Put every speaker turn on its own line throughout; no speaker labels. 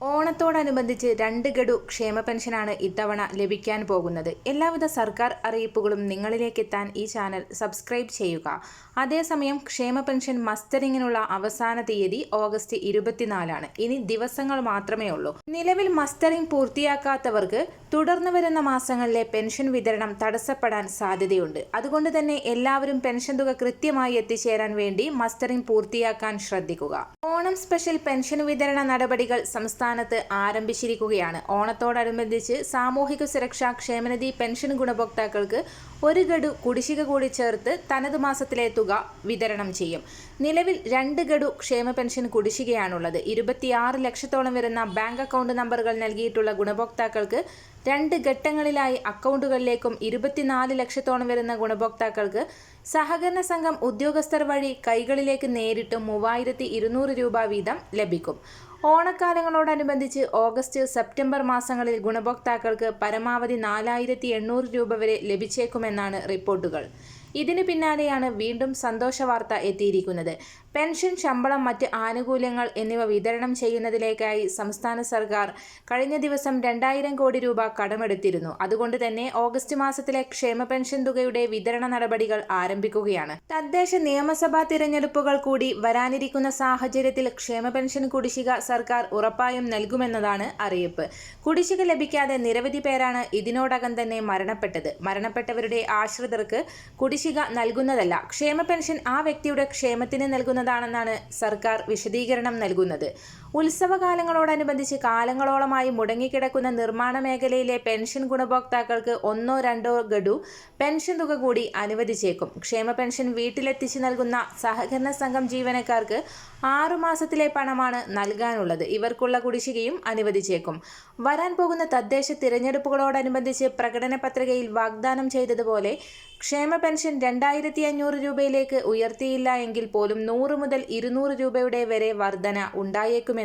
ഓണത്തോടനുബന്ധിച്ച് രണ്ട് ഗഡു ക്ഷേമ പെൻഷനാണ് ഇത്തവണ ലഭിക്കാൻ പോകുന്നത്. എല്ലാവിധ സർക്കാർ അറിയിപ്പുകളും നിങ്ങളിലേക്ക് എത്താൻ ഈ ചാനൽ സബ്സ്ക്രൈബ് ചെയ്യുക. അതേസമയം ക്ഷേമ പെൻഷൻ മസ്റ്ററിങ്ങിനുള്ള അവസാന തീയതി ഓഗസ്റ്റ് ഇരുപത്തിനാലാണ്. ഇനി ദിവസങ്ങൾ മാത്രമേ ഉള്ളൂ. നിലവിൽ മസ്റ്ററിംഗ് പൂർത്തിയാക്കാത്തവർക്ക് തുടർന്ന് വരുന്ന മാസങ്ങളിലെ പെൻഷൻ വിതരണം തടസ്സപ്പെടാൻ സാധ്യതയുണ്ട്. അതുകൊണ്ട് തന്നെ എല്ലാവരും പെൻഷൻ തുക കൃത്യമായി എത്തിച്ചേരാൻ വേണ്ടി മസ്റ്ററിംഗ് പൂർത്തിയാക്കാൻ ശ്രദ്ധിക്കുക. ഓണം സ്പെഷ്യൽ പെൻഷൻ വിതരണ നടപടികൾ സംസ്ഥാനത്ത് ആരംഭിച്ചിരിക്കുകയാണ്. ഓണത്തോടനുബന്ധിച്ച് സാമൂഹിക സുരക്ഷാ ക്ഷേമനിധി പെൻഷൻ ഗുണഭോക്താക്കൾക്ക് ഒരു ഗഡു കുടിശ്ശിക കൂടി ചേർത്ത് തനത് മാസത്തിലെ തുക വിതരണം ചെയ്യും. നിലവിൽ രണ്ട് ഗഡു ക്ഷേമ പെൻഷൻ കുടിശ്ശികയാണുള്ളത്. ഇരുപത്തിയാറ് ലക്ഷത്തോളം വരുന്ന ബാങ്ക് അക്കൗണ്ട് നമ്പറുകൾ നൽകിയിട്ടുള്ള ഗുണഭോക്താക്കൾക്ക് രണ്ട് ഘട്ടങ്ങളിലായി അക്കൗണ്ടുകളിലേക്കും ഇരുപത്തിനാല് ലക്ഷത്തോളം വരുന്ന ഗുണഭോക്താക്കൾക്ക് സഹകരണ സംഘം ഉദ്യോഗസ്ഥർ വഴി കൈകളിലേക്ക് നേരിട്ട് മൂവായിരത്തി രൂപ വീതം ലഭിക്കും. ഓണക്കാലങ്ങളോടനുബന്ധിച്ച് ഓഗസ്റ്റ് സെപ്റ്റംബർ മാസങ്ങളിൽ ഗുണഭോക്താക്കൾക്ക് പരമാവധി നാലായിരത്തി രൂപ വരെ ലഭിച്ചേക്കുമെന്നാണ് റിപ്പോർട്ടുകൾ. ഇതിനു പിന്നാലെയാണ് വീണ്ടും സന്തോഷ വാർത്ത എത്തിയിരിക്കുന്നത്. പെൻഷൻ ശമ്പളം മറ്റ് ആനുകൂല്യങ്ങൾ എന്നിവ വിതരണം ചെയ്യുന്നതിലേക്കായി സംസ്ഥാന സർക്കാർ കഴിഞ്ഞ ദിവസം രണ്ടായിരം കോടി രൂപ കടമെടുത്തിരുന്നു. അതുകൊണ്ട് തന്നെ ഓഗസ്റ്റ് മാസത്തിലെ ക്ഷേമ പെൻഷൻ തുകയുടെ വിതരണ നടപടികൾ ആരംഭിക്കുകയാണ്. തദ്ദേശ നിയമസഭാ തിരഞ്ഞെടുപ്പുകൾ കൂടി വരാനിരിക്കുന്ന സാഹചര്യത്തിൽ ക്ഷേമ പെൻഷൻ കുടിശ്ശിക സർക്കാർ ഉറപ്പായും നൽകുമെന്നതാണ് അറിയിപ്പ്. കുടിശ്ശിക ലഭിക്കാതെ നിരവധി പേരാണ് ഇതിനോടകം തന്നെ മരണപ്പെട്ടത്. മരണപ്പെട്ടവരുടെ ആശ്രിതർക്ക് കുടിശ്ശിക നൽകുന്നതല്ല. ക്ഷേമ പെൻഷൻ ആ വ്യക്തിയുടെ ക്ഷേമത്തിന് നൽകുന്നതാണെന്നാണ് സർക്കാർ വിശദീകരണം നൽകുന്നത്. ഉത്സവകാലങ്ങളോടനുബന്ധിച്ച് കാലങ്ങളോളമായി മുടങ്ങിക്കിടക്കുന്ന നിർമ്മാണ മേഖലയിലെ പെൻഷൻ ഗുണഭോക്താക്കൾക്ക് ഒന്നോ രണ്ടോ ഗഡു പെൻഷൻ തുക കൂടി അനുവദിച്ചേക്കും. ക്ഷേമ പെൻഷൻ വീട്ടിലെത്തിച്ചു നൽകുന്ന സഹകരണ സംഘം ജീവനക്കാർക്ക് ആറുമാസത്തിലെ പണമാണ് നൽകാനുള്ളത്. ഇവർക്കുള്ള കുടിശ്ശികയും അനുവദിച്ചേക്കും. വരാൻ പോകുന്ന തദ്ദേശ തിരഞ്ഞെടുപ്പുകളോടനുബന്ധിച്ച് പ്രകടന പത്രികയിൽ വാഗ്ദാനം ചെയ്തതുപോലെ ക്ഷേമ പെൻഷൻ രണ്ടായിരത്തി അഞ്ഞൂറ് രൂപയിലേക്ക് ഉയർത്തിയില്ല എങ്കിൽ പോലും നൂറ് മുതൽ ഇരുന്നൂറ് രൂപയുടെ വരെ വർധന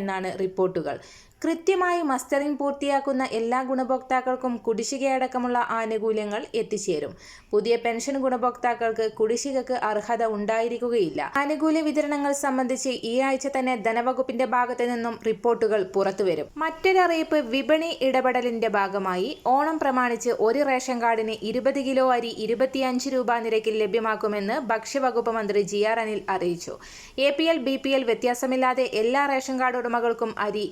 ഉണ്ടായേക്കുമെന്നാണ് റിപ്പോർട്ടുകൾ. കൃത്യമായി മസ്റ്ററിംഗ് പൂർത്തിയാക്കുന്ന എല്ലാ ഗുണഭോക്താക്കൾക്കും കുടിശ്ശികയടക്കമുള്ള ആനുകൂല്യങ്ങൾ എത്തിച്ചേരും. പുതിയ പെൻഷൻ ഗുണഭോക്താക്കൾക്ക് കുടിശ്ശികക്ക് അർഹത ഉണ്ടായിരിക്കുകയില്ല. ആനുകൂല്യ വിതരണങ്ങൾ സംബന്ധിച്ച് ഈ ആഴ്ച തന്നെ ധനവകുപ്പിന്റെ ഭാഗത്തു നിന്നും റിപ്പോർട്ടുകൾ പുറത്തുവരും. മറ്റൊരറിയിപ്പ് വിപണി ഇടപെടലിന്റെ ഭാഗമായി. ഓണം പ്രമാണിച്ച് ഒരു റേഷൻ കാർഡിന് ഇരുപത് കിലോ അരി ഇരുപത്തിയഞ്ച് രൂപ നിരക്കിൽ ലഭ്യമാക്കുമെന്ന് ഭക്ഷ്യവകുപ്പ് മന്ത്രി ജി ആർ അനിൽ അറിയിച്ചു. A P L B P L വ്യത്യാസമില്ലാതെ എല്ലാ റേഷൻ കാർഡ് ഉടമകൾക്കും അരി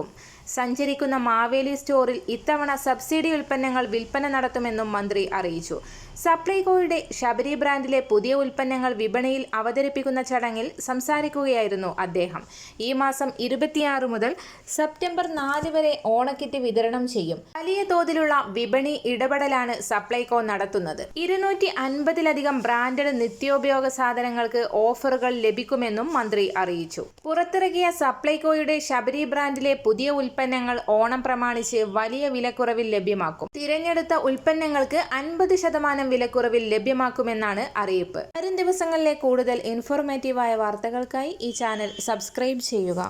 ലഭ്യമാക്കും സഞ്ചരിക്കുന്ന മാവേലി സ്റ്റോറിൽ ഇത്തവണ സബ്സിഡി ഉൽപ്പന്നങ്ങൾ വിൽപ്പന നടത്തുമെന്നും മന്ത്രി അറിയിച്ചു. സപ്ലൈകോയുടെ ശബരി ബ്രാൻഡിലെ പുതിയ ഉൽപ്പന്നങ്ങൾ വിപണിയിൽ അവതരിപ്പിക്കുന്ന ചടങ്ങിൽ സംസാരിക്കുകയായിരുന്നു അദ്ദേഹം. ഈ മാസം ഇരുപത്തിയാറ് മുതൽ സെപ്റ്റംബർ നാല് വരെ ഓണക്കിറ്റ് വിതരണം ചെയ്യും. വലിയ തോതിലുള്ള വിപണി ഇടപെടലാണ് സപ്ലൈകോ നടത്തുന്നത്. ഇരുന്നൂറ്റി അൻപതിലധികം ബ്രാൻഡഡ് നിത്യോപയോഗ സാധനങ്ങൾക്ക് ഓഫറുകൾ ലഭിക്കുമെന്നും മന്ത്രി അറിയിച്ചു. പുറത്തിറക്കിയ സപ്ലൈകോയുടെ ശബരി ബ്രാൻഡിലെ പുതിയ ഉൽപ്പന്നങ്ങൾ ഓണം പ്രമാണിച്ച് വലിയ വിലക്കുറവിൽ ലഭ്യമാക്കും. തിരഞ്ഞെടുത്ത ഉൽപ്പന്നങ്ങൾക്ക് അൻപത് ശതമാനം വിലക്കുറവിൽ ലഭ്യമാക്കുമെന്നാണ് അറിയിപ്പ്. വരും ദിവസങ്ങളിലെ കൂടുതൽ ഇൻഫോർമേറ്റീവായ വാർത്തകൾക്കായി ഈ ചാനൽ സബ്സ്ക്രൈബ് ചെയ്യുക.